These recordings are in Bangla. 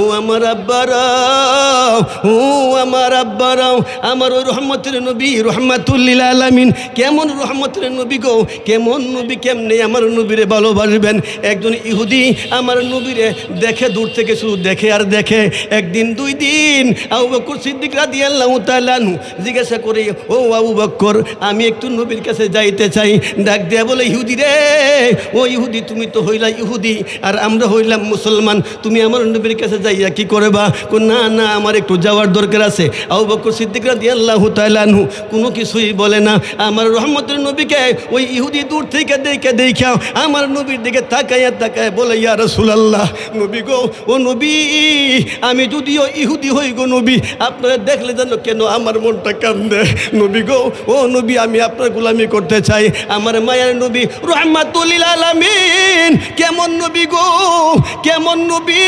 ও আমার আব্বারাও, ও আমার আব্বারাও, আমার ওই রহমতের নবী, রহমাতুল্লিল আলামিন, কেমন রহমতের নবী গো, কেমন নবী কেমনে আমার নবীরে ভালোবাসবেন? একজন ইহুদি আমার নবীরে দেখে, দূর থেকে শুধু দেখে আর দেখে। একদিন, দুই দিন, আবু বকর সিদ্দিক রাদিয়াল্লাহু তাআলা আনহু জিজ্ঞাসা করে, ও আবু বকর, আমি একটু নবীর কাছে যাইতে চাই। ডাক দেয়া বলে, ইহুদি রে, ও ইহুদি, তুমি তো হইলা ইহুদি, আর আমরা হইলাম মুসলমান। তুমি আমার নবীর কাছে যাইয়া কি করবা? কো, না না, আমার একটু যাওয়ার দরকার আছে। আবু বকর সিদ্দিক রাদিয়াল্লাহু তাআলা আনহু কোনো কিছুই বলে না। আমার রহমতের নবীকে ওই ইহুদি দূর থেকে দেখে দেখা আমার নবীর দিকে তাকাইয়া তাকায় বলে, ইয়া রাসূলুল্লাহ, নবী গো, ও নবী, আমি যদিও ইহুদি হই গো নবী, আপনারা দেখলে যেন কেন আমার মনটা কান্দে? নবী গো, ও নবী, আমি আপনার গোলামি করতে চাই। আমার মায়ের নবী রহমাতুল্লিল আলামিন, কেমন নবী গো, কেমন নবী?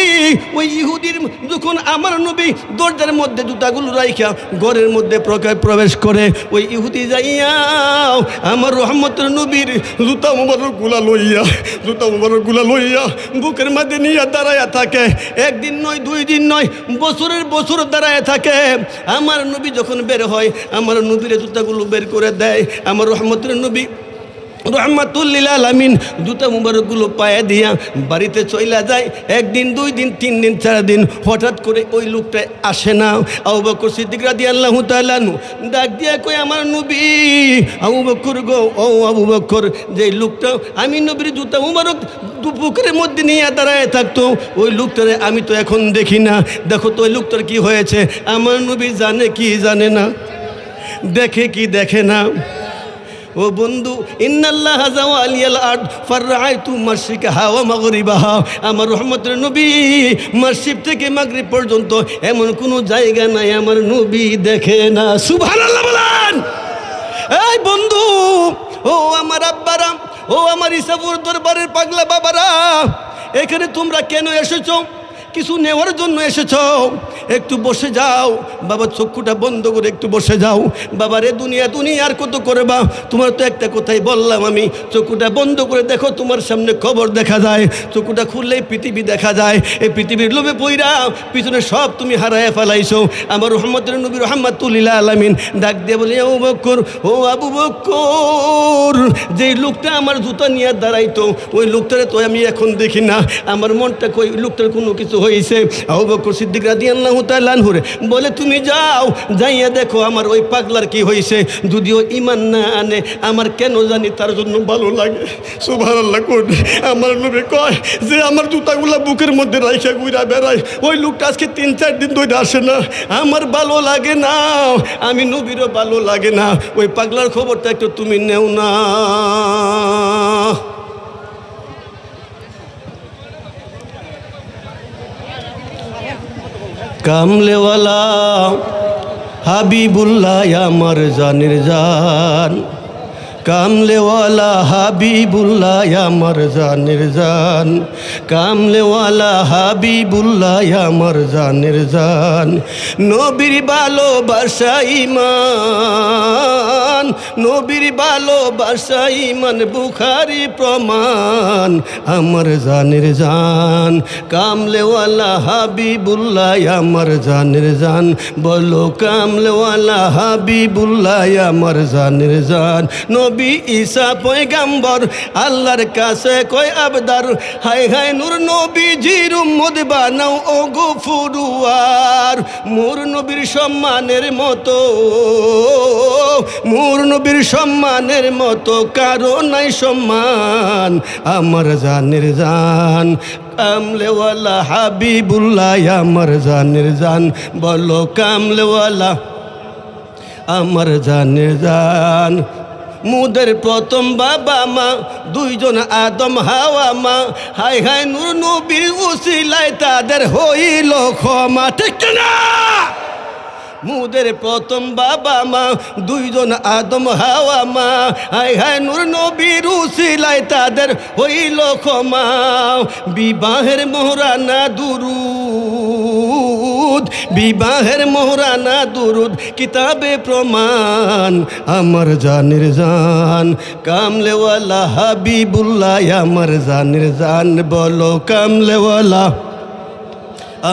ওই ইহুদির যখন আমার নবী দরজার মধ্যে জুতাগুলো রাইখা ঘরের মধ্যে প্রবেশ করে, ওই ইহুদি যাইয়াও আমার রহমতের নবীর জুতা মুবারকগুলা লইয়া, জুতা মুবারকগুলা লইয়া বুকের মধ্যে নিয়ে দাঁড়ায়া থাকে। একদিন নয়, দুই দিন নয়, বছরের বছর দাঁড়ায় থাকে। আমার নবী যখন বের হয়, আমার নবীর জুতাগুলো বের করে দেয়, আমার রহমতের নবী রহমাতুল্লিল আলামিন জুতা মুবারকগুলো পায়ে দিয়া বাড়িতে চইলা যায়। একদিন, দুই দিন, তিন দিন, চার দিন হঠাৎ করে ওই লোকটা আসে না। আবু বকর সিদ্দিক রাদিয়াল্লাহু তাআলা আনহু ডাক দিয়া কই আমার নবী, আবু বকর গো, ও আবু বকর, যে লোকটা, আমি নবীর জুতা মুবারক পুকুরের মধ্যে নিয়ে দাঁড়ায় থাকতো। ওই লোকটারে আমি তো এখন দেখি না। দেখো তো ওই লোকটার কি হয়েছে? আমার নবী জানে কি জানে না। দেখে কি দেখে না? ও বন্ধু, ইন্নাল্লাহ জাওয়ালিয়াল আরদ ফারআইতু মাশরিকাহা ওয়া মাগরিবাহা। আমার রহমতের নবী মাশরিক থেকে মাগরিব পর্যন্ত এমন কোনো জায়গা নাই আমার নবী দেখে না। সুবহানাল্লাহ বলেন। এই বন্ধু, ও আমার আব্বারা, ও আমার ইসাপুর দরবারের পাগলা বাবারা, এখানে তোমরা কেন এসেছ? কিছু নেওয়ার জন্য এসেছ? একটু বসে যাও। বাবা, চক্ষুটা বন্ধ করে একটু বসে যাও। বাবা রে, দুনিয়া দুনিয়া আর কত করবা? তোমার তো একটা কথাই বললাম আমি। চক্ষুটা বন্ধ করে দেখো, তোমার সামনে খবর দেখা যায়। চক্ষুটা খুললেই পৃথিবী দেখা যায়। এই পৃথিবীর লোভে পইরা পিছনে সব তুমি হারায় ফেলাইছো। আমার রহমতের নবী রহমাতুল্লিল্লাহ আলামিন ডাক দিয়ে বলি আবু বক্কর, ও আবু বক্কর যে লোকটা আমার জুতা নিয়ে দাঁড়াইতো, ওই লোকটারে তো আমি এখন দেখি না। আমার মনটা কই লোকটার কোনো কিছু হয়েছে। আবু সিদ্দিক রাদিয়াল্লাহু তাআলা আনহুরে বলে, তুমি যাও, যাইয়া দেখো আমার ওই পাগলার কি হয়েছে যদিও ইমান না আনে, আমার কেন জানি তার জন্য ভালো লাগে। সুবহানাল্লাহ, কোন? আমার নবী কয় যে, আমার জুতাগুলা বুকের মধ্যে রাইখা গুইরা বেড়ায়। ওই লোকটা আজকে তিন, চার দিন ধরে আসে না। আমার ভালো লাগে না। আমি নবীরও ভালো লাগে না। ওই পাগলার খবরটা একটু তুমি নেও না। কামলেওয়ালা হাবিবুল্লাহ আমার জানের জান। কামলেওয়ালা হাবিবুল্লাহ, আমার জানের জান। কামলেওয়ালা হাবিবুল্লাহ, আমার জানের জান। নবীর ভালোবাসা ইমান নবীর ভালোবাসা ইমান বুখারি প্রমাণ, আমার জানের জান। কামলেওয়ালা হাবিবুল্লাহ, আমার জানের জান। বলো, কামলেওয়ালা হাবিবুল্লাহ, আমার জানের জান। নবী ঈসা পয়গাম্বর, আল্লাহর কাছে কয়, আবদার হাই হাই নূর নবী জির উম্মদ বানাও, ও গো ফুরুয়ার। মোর নবীর সম্মানের মতো মোর নবীর সম্মানের মতো, কারও নাই সম্মান, আমার জানের জান। কামলেওয়ালা হাবিবুল্লাহ, আমার জানের জান। বলো, কামলেওয়ালা, আমার জানের জান। মুদের প্রথম বাবা মা, দুইজন আদম হাওয়া মা। হাই হাই, নূর নবীর উসিলাই তাদের হইল ক্ষমা। ঠিক না মুদের প্রথম বাবা মা, দুইজন আদম হাওয়া মা। হাই হাই নূর নবীর উসিলাই তাদের হইল ক্ষমা। বিবাহের মোহরানা দুরুদ, বিবাহের মোহরানা দুরুদ, কিতাবে প্রমাণ। আমার জানের জান, কামলেওয়ালা হাবিবুল্লাহ, আমার জানের জান বলো কামলেওয়ালা।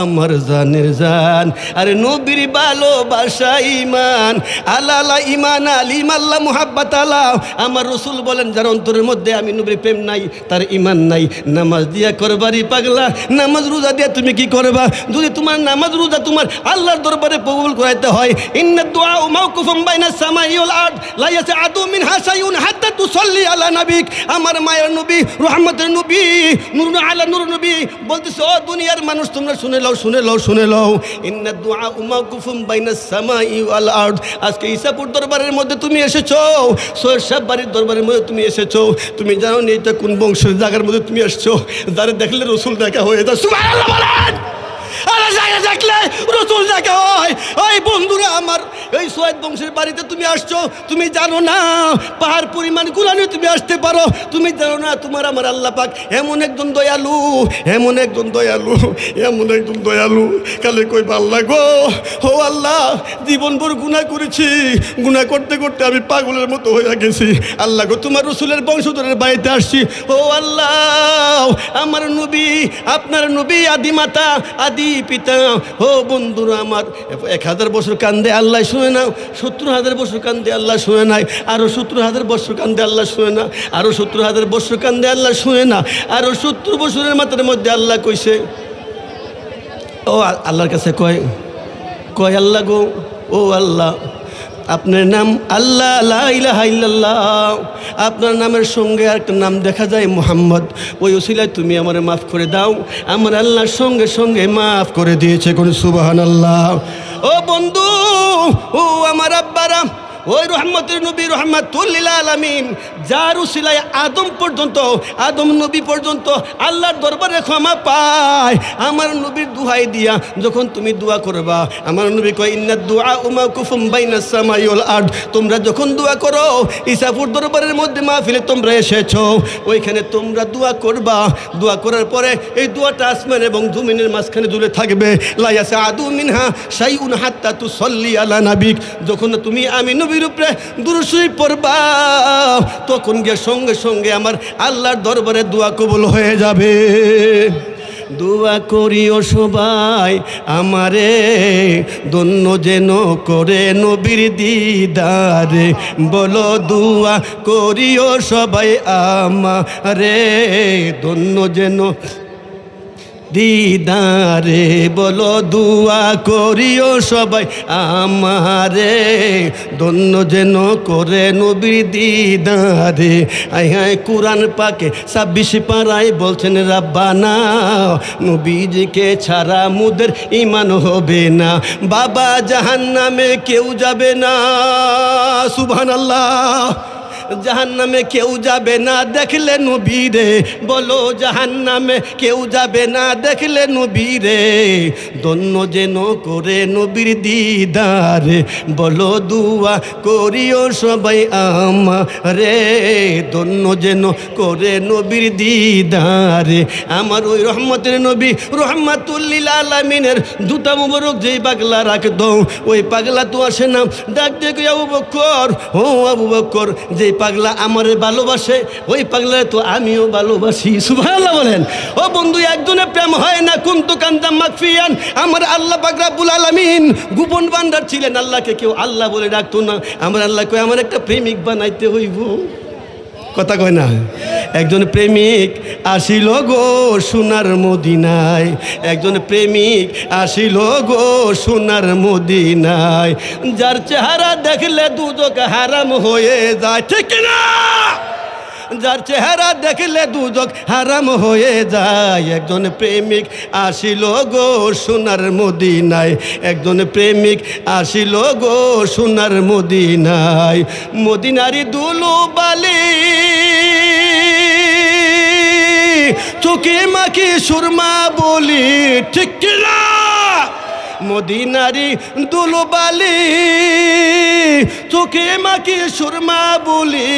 আমার জানের জান। আরে নবীর ভালোবাসা ইমান আল্লাহ ইমান আল ইমাল্লাহ মুহাব্বাত আল্লাহ আমার রসুল বলেন, যার অন্তরের মধ্যে আমি নবীর প্রেম নাই, তার ইমান নাই। নামাজ দিয়া করবারই পাগলা। নামাজ রোজা দিয়া তুমি কি করবা? যদি তোমার নামাজ রোজা তোমার আল্লাহর দরবারে কবুল করাইতে হয়, ইন্না দুআ মাওকুফুম বাইনা সামাই ওয়াল আরদ। লা ইয়াসআদু মিনহা শাইউন হাত্তা তুসাল্লি আলা নাবিক। আমার মায়ের নবী, রহমতের নবী নূর আলা নূর নবী বলতেছে, ও দুনিয়ার মানুষ, তোমরা শুনে লও, শুনে লও শুনে লও। ইন্না দুআ উমা কুফুম বাইনাস সামাই ওয়াল আরদ। আজকে ঈসাপুর দরবারের মধ্যে তুমি এসেছ। সোহেব সাহেব বাড়ির দরবারের মধ্যে তুমি এসেছ। তুমি জানো নি এটা কোন বংশের জায়গার মধ্যে তুমি এসছো। যারা দেখলে রসুল দেখা হয়ে যায়। সুবহানাল্লাহ বলেন! আরে জায়গা দেখলে রসুল দেখা হয়। ওই বন্ধুরা আমার এই সোয়েদ বংশের বাড়িতে তুমি আসছো, তুমি জানো না, পাহাড় পরিমাণ গুলানে তুমি আসতে পারো। তুমি জানো না তোমার আমার আল্লাহ পাক এমন একজন দয়ালু, এমন একজন দয়ালু, এমন একজন দয়ালু। কালে কই আল্লাহ গো? ও আল্লাহ জীবনভর গুণা করেছি। গুণা করতে করতে আমি পাগলের মতো হয়ে গেছি। আল্লাহ গো, তোমার রসুলের বংশধরের বাড়িতে আসছি। ও আল্লাহ, আমার নবী, আপনার নবী, আদি মাতা, আদি পিতা, ও বন্ধুরা আমার, এক হাজার বছর কান্দে আল্লাহ শুনে না সত্তর হাজার বছর কান্দে আল্লাহ শুয়ে নাই আরও সত্তর হাজার বছর কান্দে আল্লাহ শুয়ে না আরও সত্তর হাজার বছর কান্দে আল্লাহ শুয়ে না আরও সত্তর বছরের মাথার মধ্যে আল্লাহ কইছে। ও আল্লাহর কাছে কয় কয় আল্লাহ গো, ও আল্লাহ আপনার নাম আল্লাহ আল্লাহ আপনার নামের সঙ্গে আরেকটা নাম দেখা যায়, মোহাম্মদ। ওই ওসিলায় তুমি আমার মাফ করে দাও। আমার আল্লাহর সঙ্গে সঙ্গে মাফ করে দিয়েছে কোন সুবাহান আল্লাহ ও বন্ধু, ও আমার আব্বারা ওই রহমতের নবী রহমাতুল্লিল আলামিন, যার উসিলায় আদম পর্যন্ত, আদম নবী পর্যন্ত আল্লাহর দরবারে ক্ষমা পায়। আমার নবীর দুহাই দিয়া যখন তুমি দোয়া করবা, আমার নবী কয়, ইন্না দুআ উমা কুফুম বাইনা সামাই ওয়াল তোমরা যখন দোয়া করো ইসাফুর দরবারের মধ্যে মা মাহফিলে তোমরা এসেছ। ওইখানে তোমরা দোয়া করবা। দোয়া করার পরে এই দোয়াটা আসমান এবং জমিনের মাঝখানে দূরে থাকবে। লাইয়াসা আদু মিনহা শাইউন হাত্তা তু সল্লি আলা নাবিক। যখন তুমি আমি নবীর উপরে পড়বা, তখন গিয়ে সঙ্গে সঙ্গে আমার আল্লাহর দরবারে দোয়া কবুল হয়ে যাবে। দোয়া করিও সবাই আমারে দন্য যেন করে নবীর দিদারে। বলো দোয়া করিও সবাই আমারে দন্য যেন দিদারে বলো দুয়া করিও সবাই আমারে দন্য যেন করে নবীর দিদারে। আই হাই কোরআন পাকে ছাব্বিশ পাড়ায় বলছেন, রাব্বানা, নবীজিকে ছাড়া মুদের ইমান হবে না। বাবা জাহান নামে কেউ যাবে না। সুবহান আল্লাহ জাহান নামে কেউ যাবে না দেখলে নবীরে বলো জাহান নামে কেউ যাবে না দেখলে নবীরে দন্য যেন করে নবীর দিদারে। বলো দুয়া করিও সবাই আমারে। দন্য যেন করে নবীর দিদারে। আমার ওই রহমতের নবী রহমাতুল্লিল আলামিনের দুটা মুবারক যেই পাগলা রাখতো ওই পাগলা তো আসে না। ডাক দেখে আবু বকর, ও আবু বকর, যেই পাগলা আমারে ভালোবাসে, ওই পাগলা তো আমিও ভালোবাসি। সুভাল্লাহ বলেন। ও বন্ধু, একজনে প্রেম হয় না কুন্তু কান্দাম মাকফিয়ান। আমার আল্লাহ পাগলা রাব্বুল আলামিন গোপন বান্ডার ছিলেন। আল্লাহকে কেউ আল্লাহ বলে ডাকতো না। আমার আল্লাহ কয়, আমার একটা প্রেমিক বানাইতে হইব। কথা কয় না? একজন প্রেমিক আসিল গো সোনার মদিনায়। একজন প্রেমিক আসিল গো সোনার মদিনায়। যার চেহারা দেখলে দুজক হারাম হয়ে যায়, ঠিক না যার চেহারা দেখলে দুজক হারাম হয়ে যায়। একজন প্রেমিক আসিল গো সোনার মদিনায়। একজন প্রেমিক আসিল গো সোনার মদিনায়। মদিনারি দুলু বালি চোখে মাখি সুরমা বলি, ঠিক কিনা? মদিনারি দুলবালি, চোখে মাকে সুরমা বলি।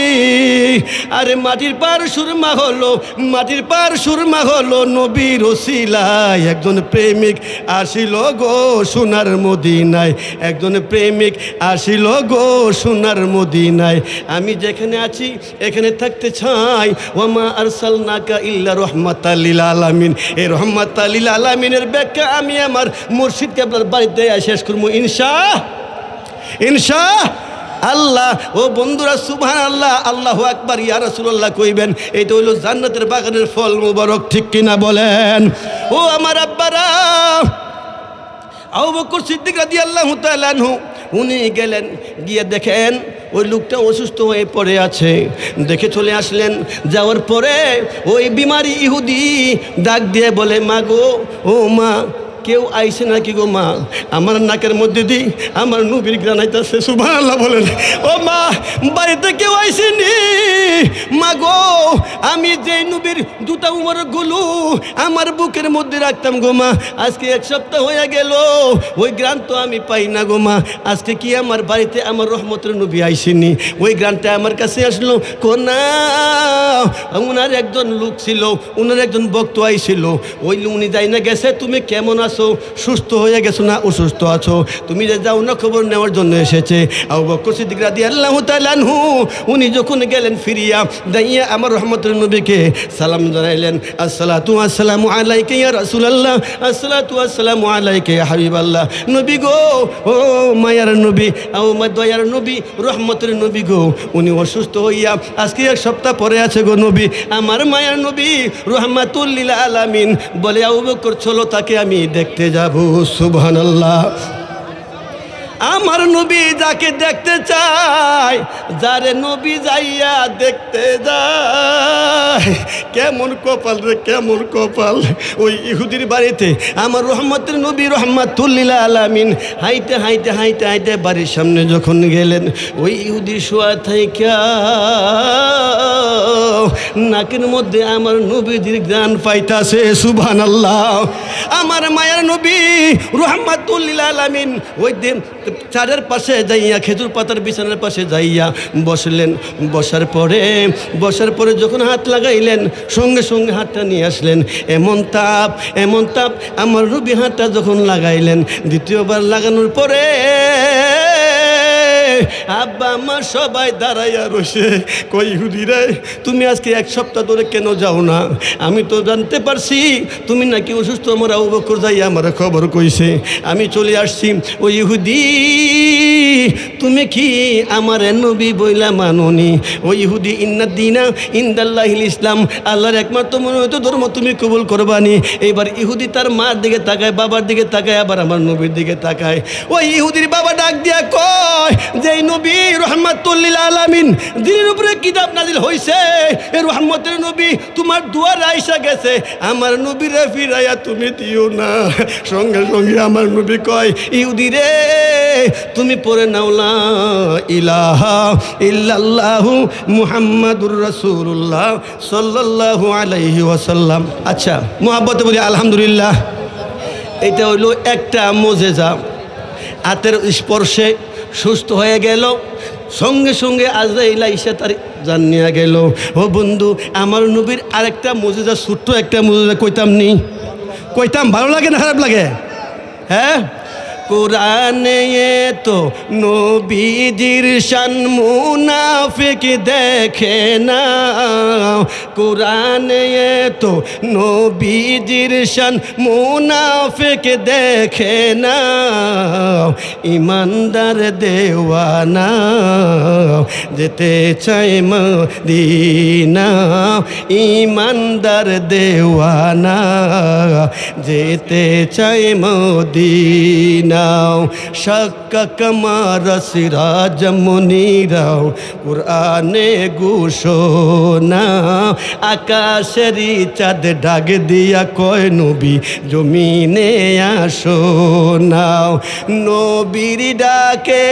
আরে মাটির পার সুরমা হলো, মাটির পার সুরমা হলো নবীর ওসিলায়। একজন প্রেমিক আসিল গো সোনার মদিনায়। একজন প্রেমিক আসিল গো সোনার মদিনায়। আমি যেখানে আছি, এখানে থাকতে চাই। ওমা আরসাল নাকা ইল্লা রহমাত আলিল আলামিন। এই রহমাত আলিল আলামিনের ব্যাখ্যা আমি আমার মুর্শিদকে আপনার বাড়িতে শেষ করব। ইনশা ইনশা আল্লাহ, ও বন্ধুরা সুবহান আল্লাহ আল্লাহ আকবার, ইয়া রাসূলুল্লাহ কইবেন, এইটা হইল জান্নাতের বাগানের ফল মুবারক, ঠিক কিনা বলেন? ও আমার আব্বারা, আবু সিদ্দিক রাদিয়াল্লাহু তাআলা আনহু, উনি গেলেন, গিয়ে দেখেন, ওই লোকটা অসুস্থ হয়ে পড়ে আছে। দেখে চলে আসলেন, যাওয়ার পরে ওই বিমারি ইহুদি ডাক দিয়ে বলে, মা গো, ও মা কেউ আইসে নাকি গো মা? আমার নাকের মধ্যে দি আমার নবীর গ্রানাইতেছে সুভান আল্লাহ বলেন। ও মা, বাড়িতে কেউ আইসেনি? মা গো, আমি যে নবীর দুটা উমরগুলো, আমার বুকের মধ্যে রাখতাম গো মা। আজকে এক সপ্তাহ হয়ে গেল, ওই গ্রান তো আমি পাই না গো মা। আজকে কি আমার বাড়িতে আমার রহমতের নবী আইসেনি? ওই গ্রানটা আমার কাছে আসলো কোনা একজন লোক ছিল, উনার একজন বক্ত আইছিল ওই উনি যাই না গেছে, তুমি কেমন আছো? সুস্থ হয়ে গেছো না অসুস্থ আছো? তুমি যে যাও না, খবর নেওয়ার জন্য এসেছে। আবু বকর সিদ্দিক রাদিয়াল্লাহু তাআলা আনহু, উনি যখন গেলেন ফিরিয়া দাইয়া আমার রহমতের নবীকে সালাম জানাইলেন, আসসালাতু আসসালামু আলাইকা ইয়া রাসূলুল্লাহ, আসসালাতু আসসালামু আলাইকা ইয়া হাবিবাল্লাহ। নবী গো, ও মায়ার নবী, ও দয়ার নবী, রহমতের নবী গো, উনি অসুস্থ হইয়া আজকে এক সপ্তাহ পরে আছে গো নবী। আমার মায়ার নবী রহমাতুল্লিল আলামিন, বলে, আবু বকর, চলো তাকে আমি দেখতে যাব সুবহানাল্লাহ। আমার নবী যাকে দেখতে চায় যারে নবী যাইয়া দেখতে যায়। কেমন কপাল রে, কেমন কপাল। ওই ইহুদির বাড়িতে আমার রহমতের নবী রহমাতুল্লিল আলামিন হাইতে হাইতে হাইতে হাইতে বাড়ির সামনে যখন গেলেন, ওই ইহুদি শোয়া থাইকা, নাকের মধ্যে আমার নবীজির গান পাইতাছে সুবহান আল্লাহ আমার মায়ের নবী রহমাতুল্লিল আলামিন ওই দিন চারের পাশে যাইয়া খেজুর পাতার বিছানার পাশে যাইয়া বসলেন। বসার পরে বসার পরে যখন হাত লাগাইলেন, সঙ্গে সঙ্গে হাতটা নিয়ে আসলেন। এমন তাপ এমন তাপ, আমার রুবি হাতটা যখন লাগাইলেন, দ্বিতীয়বার লাগানোর পরে আব্বা আমার সবাই দাঁড়াইয়া রয়েছে কই হুদিরে তুমি আজকে এক সপ্তাহ ধরে কেন যাও না? আমি তো জানতে পারছি, তুমি নাকি অসুস্থ। আমার আবু বকর যাই আমার খবর কইছে। আমি চলে আসছি। ওই ইহুদি তুমি কি আমার নবী বইলা মাননি? ওই ইহুদি ইন্না দিনা ইন্দাল্লাহিল ইসলাম, আল্লাহর একমাত্র মনে হয়তো ধর্ম তুমি কবুল করবানি। এইবার ইহুদি তার মার দিকে তাকায়, বাবার দিকে তাকায়, আবার আমার নবীর দিকে তাকায়। ওই ইহুদির বাবা ডাক দিয়া কয় যে এই নবী, রহমাতুল্লিল আলামিন। দিনের উপরে কিতাব নাজিল হইছে। এই রহমতের নবী, তোমার দুয়ার আইসা গেছে। আমার নবীরে ফিরাইয়া তুমি দিও না। সঙ্গে সঙ্গে আমার নবী কয়, ইহুদি রে, তুমি পড়ে নাওলা ইলাহা ইল্লাল্লাহু মুহাম্মাদুর রাসূলুল্লাহ সাল্লাল্লাহু আলাইহি ওয়াসাল্লাম। আচ্ছা মোহাব্বতে বলি, আলহামদুলিল্লাহ। এটা হইল একটা মোজেজা। হাতের স্পর্শে সুস্থ হয়ে গেল। সঙ্গে সঙ্গে আজরাইল আইসা তার জান নিয়ে গেল, ও বন্ধু, আমার নবীর আরেকটা মজুদা ছোট্ট একটা মজুদা কইতাম নি। কইতাম ভালো লাগে না খারাপ লাগে? হ্যাঁ? কোরআনে তো নবীজির শান মুনাফিক দেখে না কোরআনে তো নবীজির শান মুনাফিক দেখে না ইমানদার দেওয়ানা, যেতে চাই মদিনা। ইমানদার দেওয়ানা, যেতে চাই মদিনাও শাক্কা কামার সিরাজ মুনিরাও কোরআনে ঘোষণা আকাশেরই চাঁদ ডাক দিয়া কয় নবী, জমিনে আসো নাও। নবীর ডাকে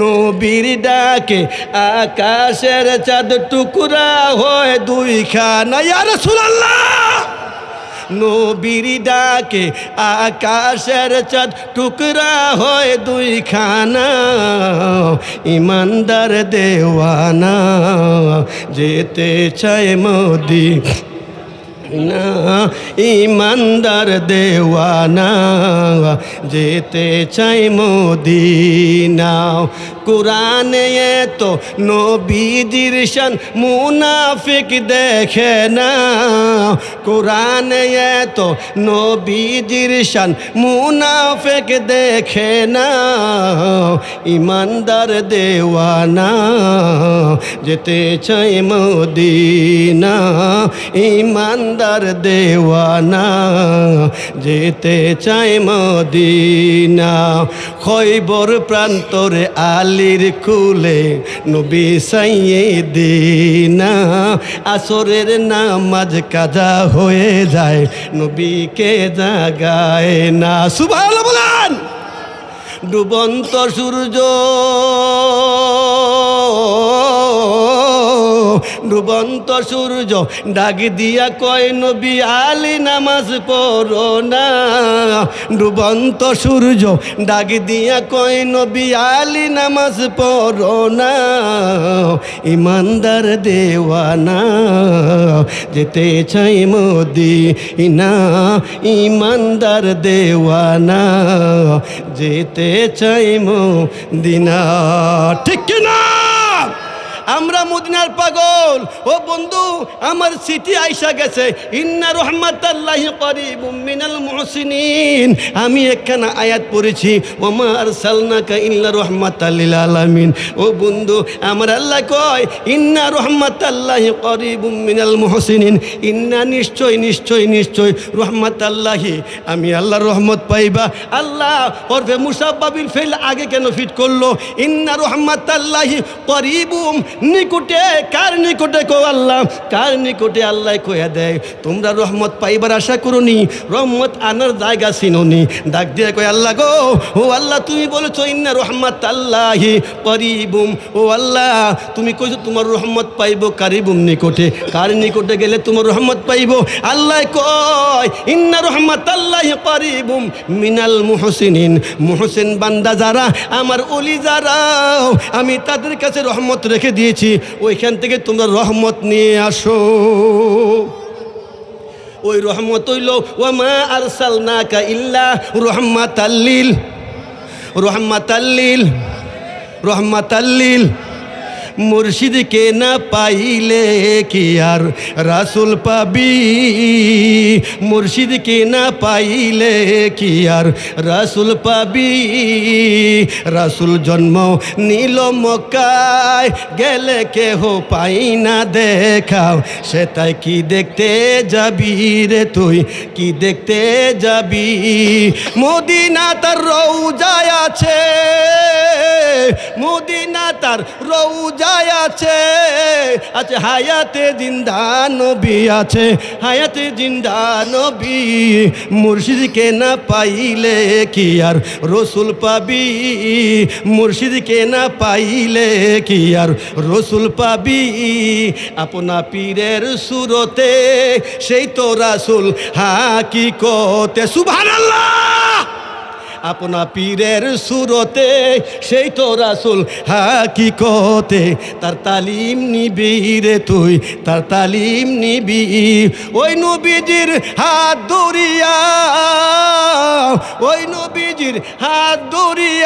নবীর ডাকে, আকাশের চাঁদ টুকরা হয় দুই খানা ইয়ার সুরাল্লাহ নবীর ডাকে আকাশের চাঁদ টুকরা হয় দুই খানা ইমানদার দেওয়ানা যেতে চায় মোদি না, ইমানদার দেওয়ানা, যেতে চাই মদিনা কোরআনে তো নবীজির শান মুনাফিক দেখে না। কোরআনে তো নবীজির শান মুনাফিক দেখে না। ইমানদার দেওয়ানা, যেতে চাই মদিনা। ইমানদার দেওয়ানা, যেতে চাই মদিনা। খৈবর প্রান্তরে আলির কুলে নবী সাইয়ে দিনা আসরের নামাজ কাজা হয়ে যায়, নবীকে জাগায় না। সুভাষ বলেন! ডুবন্ত সূর্য ডুবন্ত সূর্য ডাক দিয়া কয়, নবী আলী, নামাজ পড়ো না। ডুবন্ত সূর্য ডাক দিয়া কয়, নবী আলী, নামাজ পড়ো না। ইমানদার দেওয়ানা, যেতে চাই মোদি ইনা ইমানদার দেওয়ানা, যেতে চাই মো দিনা ঠিক কিনা? আমরা মদিনার পাগল। ও বন্ধু, আমার সিটি আইসা গেছে। ইন্না রহমাতাল্লাহি মিনাল মুহসিনিন। আমি একখানা আয়াত পড়েছি, ওমা আরসালনাকা ইল্লা রহমাতাল লিল আলামিন। ও বন্ধু, আমার আল্লাহ কয়, ইন্না রহমাতাল্লাহি করিবুম মিনাল মুহসিনিন। ইন্না নিশ্চয় নিশ্চয় নিশ্চয়, রহমাতাল্লাহি। আমি আল্লাহর রহমত পাইবা। আল্লাহ ওরফে মুসাব্বাবিল ফেল আগে কেন ফিট করল? ইন্না রহমাতাল্লাহি করিবুম নিকটে, কার নিকটে কো আল্লাহ? কার নিকটে আল্লাহ কয়া দেয়? তোমরা রহমত পাইবার আশা করনি, রহমত আনার জায়গা চিনুনি। ডাক দিয়ে কয় আল্লাহ গো, ও আল্লাহ, তুমি বলেছ, ইন্না রহমত আল্লাহি করিবুম। ও আল্লাহ, তুমি কইছো, তোমার রহমত পাইব কারিবুম নিকটে। কার নিকটে গেলে তোমার রহমত পাইব? আল্লাহ কয়, ইন্না রহমত আল্লাহি করিবুম মিনাল মুহসিনিন। মুহসিন বান্দা যারা, আমার অলি যারা আমি তাদের কাছে রহমত রেখে দিয়েছি ওইখান থেকে তোমরা রহমত নিয়ে আসো। ওই রহমত হইল, ওয়ামা আরসালনাকা ইল্লা রহমাতাল্লিল রহমাতাল্লিল রহমাতাল্লিল মুর্শিদকে না পাইলে কি আর? রাসুল পাবি। মুর্শিদকে না পাইলে কি আর? রাসুল পাবি। রাসুল জন্ম নীল মক্কায়, গেলে কেহ পাই না দেখাও। সে তাই কি দেখতে যাবি রে তুই? কি দেখতে যাবি? মদিনা তার রৌজায় আছে। মদিনা তার রৌজায় আছে। আছে হায়াতে জিন্দা নবী আছে। হায়াতে জিন্দা নবী মুর্শিদকে না পাইলে কি আর রসুল পাবি? মুর্শিদকে না পাইলে কি আর রসুল পাবি? আপনা পীরের সুরতে সেই তো রাসুল হাকিকতে। সুবহানাল্লাহ! আপনা পীরের সুরতে, সেই তো রাসুল হাকিকতে। তার তালিম নিবি রে তুই, তার তালিম নিবি। ওই নবীজির হাত দরিয়া ওই নবীজির হাত দরিয়া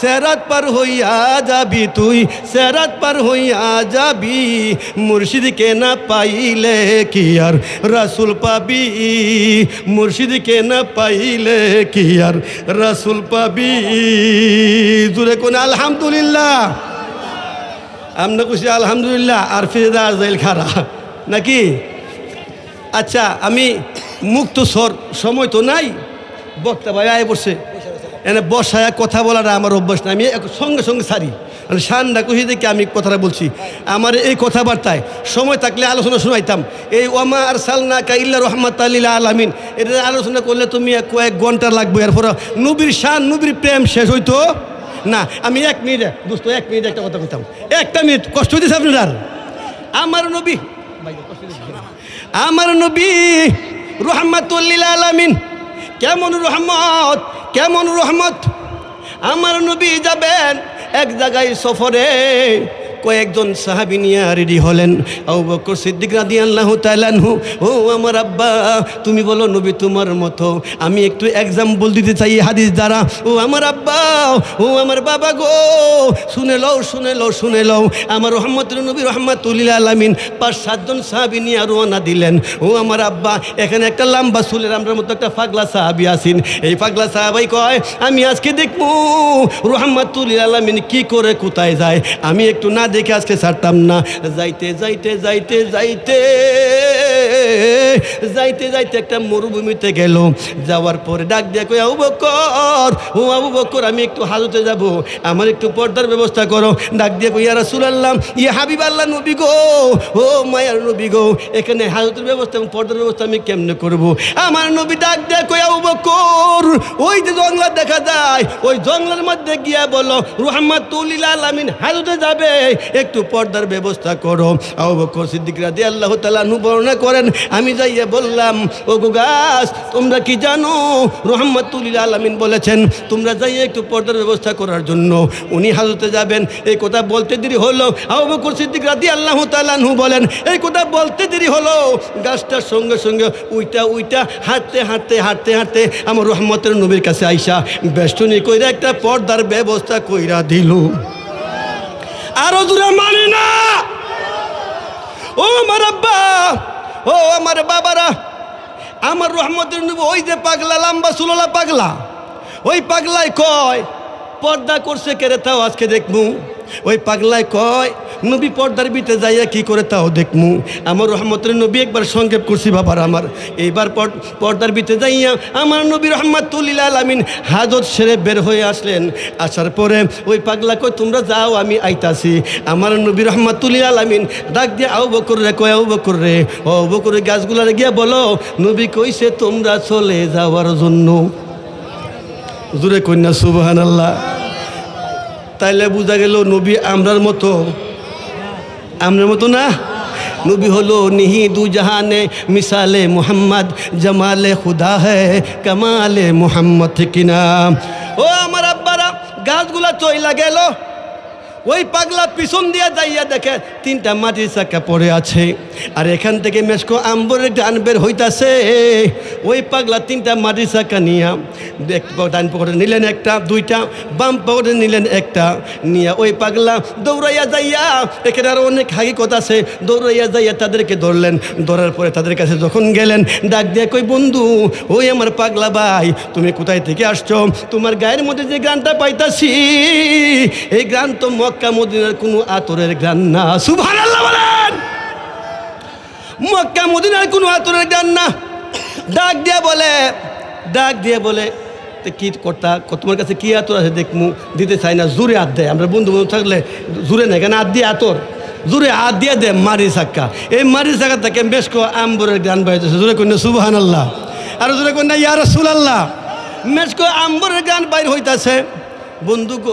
সেরাত পার হইয়া যাবি তুই, সেরাত পার হইয়া যাবি। মুর্শিদকে না পাইলে কি আর রাসুল পাবি? মুর্শিদকে না পাইলে কি আর রাসুল পাবি? জুড়ে কোন আলহামদুলিল্লাহ। আমরা খুশি আলহামদুলিল্লাহ, আর ফিরে আর জাইল খারা। নাকি? আচ্ছা আমি মুক্ত স্বর সময় তো নাই। বক্তা ভাই আয় বসে। এনে বসায় কথা বলাটা আমার অভ্যাস না আমি সঙ্গে সঙ্গে সারি মানে সান্ডা খুশি দেখে আমি কথাটা বলছি। আমার এই কথাবার্তায় সময় থাকলে আলোচনা শোনাইতাম। এই ওমা আর সালনা কাইল্লা রহমত আল্লিল্লা আলামিন। এটা আলোচনা করলে তুমি এক কয়েক ঘণ্টা লাগবে। এরপর নবীর শান, নবীর প্রেম শেষ হইতো। না, আমি এক মিনিট, দোস্ত, এক মিনিট একটা কথা বলতাম একটা মিনিট, কষ্ট হইতেছে আপনার আমার নবী আমার নবী রহমাতুল্লিল আলামিন। কেমন রহমত? কেমন রহমত? আমার নবী যাবেন এক জায়গায় সফরে। কয়েকজন সাহাবি নিয়ে রেডি হলেন। আবু বকর সিদ্দিক রাদি আল্লাহ তালানহু ও আমার আব্বা, তুমি বলো নবী তোমার মতো। আমি একটু এক্সাম্পল দিতে চাই হাদিস দ্বারা। ও আমার আব্বা, ও আমার বাবা গো। শুনে লও শুনে লও শুনে লও। আমার রহমত নবী রহমাতুল্লিল আলামিন পাঁচ সাতজন সাহাবি নিয়ে রওনা দিলেন। ও আমার আব্বা, এখানে একটা লম্বা চুলের আমরা মতো একটা ফাগলা সাহাবি আসিন এই ফাগলা সাহাবাই কয়, আমি আজকে দেখব রহমাতুল্লিল আলামিন কি করে কোথায় যায়। আমি একটু না দেখে আজকে ছাড়তাম না। যাইতে যাইতে যাইতে যাইতে যাইতে যাইতে একটা মরুভূমিতে গেল যাওয়ার পরে ডাক কই আবু বকর, ও আবু বকর, আমি একটু হাজতে যাব। আমার একটু পর্দার ব্যবস্থা করো। ডাক দিয়ে কই ইয়া রাসূলুল্লাহ, ইয়া হাবিব আল্লাহ নবী গো, ও মায়ার নবী গো, এখানে হাজতের ব্যবস্থা এবং পর্দার ব্যবস্থা আমি কেমনে করব? আমার নবী ডাক দিয়ে কই আবু বকর, ওই যে জঙ্গলা দেখা যায়, ওই জঙ্গলের মধ্যে গিয়া বলো রহমাতুল্লিল আলামিন হাজতে যাবে। একটু পর্দার ব্যবস্থা করো। আবু তাআলা নু বর্ণনা করেন, আমি যাইয়ে বললাম ও গো গাছ, তোমরা কি জানো? রহমাতুল্লিল আলামিন বলেছেন, তোমরা যাইয়ে একটু পর্দার ব্যবস্থা করার জন্য। উনি হাজতে যাবেন। এই কথা বলতে দেরি হলো। আবু বকর সিদ্দিক রাদিয়াল্লাহু তাআলা নু বলেন, এই কথা বলতে দেরি হলো। গাছটার সঙ্গে সঙ্গে উইটা উইটা, হাঁটতে হাঁটতে হাঁটতে হাঁটতে আমার রহমতের নবীর কাছে আইসা বেষ্টনী কইরা একটা পর্দার ব্যবস্থা কইরা দিল। আরও দূরে মানি না। ও আমার আব্বা, ও আমার বাবারা, আমার রহমতের ওই যে পাগলা, লাম্বা সুলোলা পাগলা, ওই পাগলায় কয় পর্দা করছে কেরে তাও আজকে দেখমু? ওই পাগলায় কয়, নবী পর্দার বিতে যাইয়া কি করে তাও দেখমু? আমার রহমতের নবী একবার সংক্ষেপ করছি বাবার আমার। এইবার পর- পর্দার বিতে যাইয়া আমার নবী রহমাতুল্লিল আলামিন হাজত সেরে বের হয়ে আসলেন। আসার পরে ওই পাগলা কয়, তোমরা যাও, আমি আইতাছি। আমার নবী রহমাতুল্লিল আলামিন ডাক দিয়ে আউ বকর রে, কয় আউ বকর রে? ও বকরের গাছগুলার গিয়া বলো, নবী কইছে, তোমরা চলে যাওয়ার জন্য। জুরে কন্যা সুবহান আল্লাহ তাইলে বোঝা গেল নবী আমরার মতো। আমরার মতো না? নবী হলো নিহি দু জাহানে, মিসালে মোহাম্মদ, জামালে খুদা হে, কামালে মোহাম্মদ কিনা ও আমার আব্বারা, গাছগুলা চইলা গেল। ওই পাগলা পিছন দিয়ে যাইয়া দেখে তিনটা মাটির চাকা পড়ে আছে। আর এখান থেকে মেসকো আম্বরের ডান বের হইতাছে। ওই পাগলা তিনটা মাটির চাকা নিয়া এক ডান পকেটে নিলেন একটা, দুইটা, বাম পকেটে নিলেন একটা। নিয়া ওই পাগলা দৌড়াইয়া যাইয়া, এখানে আরও অনেক হাকিকত আছে। দৌড়াইয়া যাইয়া তাদেরকে ধরলেন। ধরার পরে তাদের কাছে যখন গেলেন, ডাক দিয়ে কই বন্ধু, ওই আমার পাগলা ভাই, তুমি কোথায় থেকে আসছো? তোমার গায়ের মধ্যে যে গানটা পাইতাছি, এই গান তো মক্কা মদিনার কোনো আতরের গান না। সুবহানাল্লাহ বলেন। মক্কা মদিনার কোনো আতরের গান না। ডাক দিয়ে বলে, ডাক দিয়ে বলে কি কর্তা, তোমার কাছে কি আতর আছে দেখমু, দিতে চাই না জোরে হাত দেয় আমরা বন্ধু বন্ধু থাকলে জোরে নেই কেন? হাত দিয়ে আতর। জোরে হাত দিয়ে দে, মারি চাক্কা। এই মারি চাক্কা থেকে বেশ কো আম্বরের গান বাইতেছে জোরে কন্যা সুবাহান আল্লাহ আর জোরে কন্যা ইয়ার সুল আল্লাহ মেসকো আম্বরের গান বাইর হইতাছে। বন্ধু গো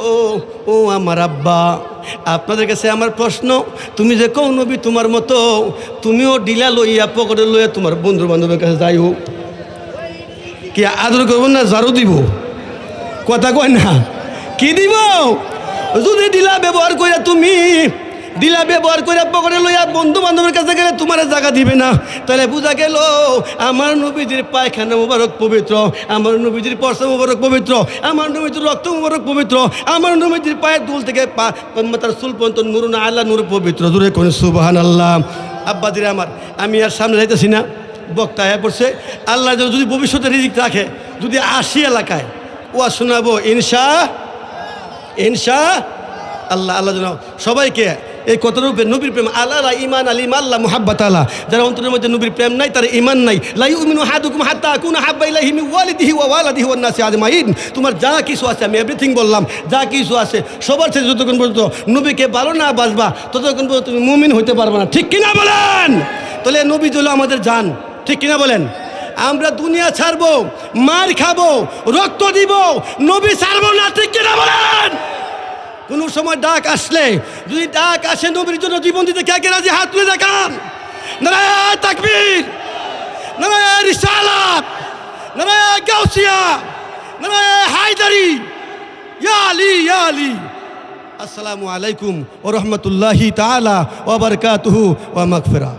ও আমার আব্বা, আপনাদের কাছে আমার প্রশ্ন, তুমি যে কৌ নবী তোমার মতো, তুমিও ডিলা লইয়া পকেটে লইয়া তোমার বন্ধু বান্ধবের কাছে যাই হোক কি আদর করব না, ঝাড়ু দিব? কথা কয় না? কি দিব? যদি ডিলা ব্যবহার করিয়া তুমি ডিলা ব্যবহার করে পকেটে লইয়া বন্ধু বান্ধবের কাছে গেলে তোমার জায়গা দিবে না। তাহলে বোঝা গেল, আমার নবীজির পায়খানা মুবারক পবিত্র, আমার নবীজির পর্সা মুবারক পবিত্র, আমার নবীজির রক্ত মুবারক পবিত্র, আমার নবীজির পায়ের দুল থেকে পা, তার চুল পর্যন্ত আল্লাহ নূর পবিত্র। দূরে কোন সুবাহান আল্লাহ আব্বাদিরে আমার, আমি আর সামনে যাইতেছি না। বক্তা হয়ে পড়ছে। আল্লাহ যদি ভবিষ্যতে রিজিক রাখে, যদি আসি এলাকায় ও শোনাবো, ইনশা ইনশা, আল্লাহ আল্লাহ যেন সবাইকে এই কত রূপে নবীর প্রেম? আল্লাহ ইমান আলিম আল্লাহ মোহাব্বত আল্লাহ যারা অন্তরের মধ্যে নবীর প্রেম নাই, তার ইমান নাই। লাই উমিনু হাদুকুম হাত্তা কুন হাব্বা ইলাইহি মিন ওয়ালিদিহি ওয়া ওয়ালাদিহি ওয়ান নাসি আজমাইন। তোমার যা কিছু আছে, আমি এভরিথিং বললাম, যা কিছু আছে, সবার সাথে যতক্ষণ পর্যন্ত নবীকে ভালো না বাসবা, ততক্ষণ পর্যন্ত তুমি মুমিন হইতে পারবে না। ঠিক কিনা বলেন? তাহলে নবী হলো আমাদের যান ঠিক কিনা বলেন? আমরা দুনিয়া ছাড়বো, মার খাব, রক্ত দিব, নবী ছাড়বো না, ঠিক কিনা বলেন? কোন সময় ডাক আসলে, যদি ডাক আসে নবীর জন্য জীবন দিতে, কে কে রাজি? হাত তুলে দেখান। নারায়ণ তাকবীর। নারায় রিসালাত নারায় গাউসিয়া। নারায় হায়দারি। ইয়া আলী ইয়া আলী। আসসালামু আলাইকুম ও রহমতুল্লাহি তাআলা ওয়া বারাকাতুহু ওয়া মাগফিরা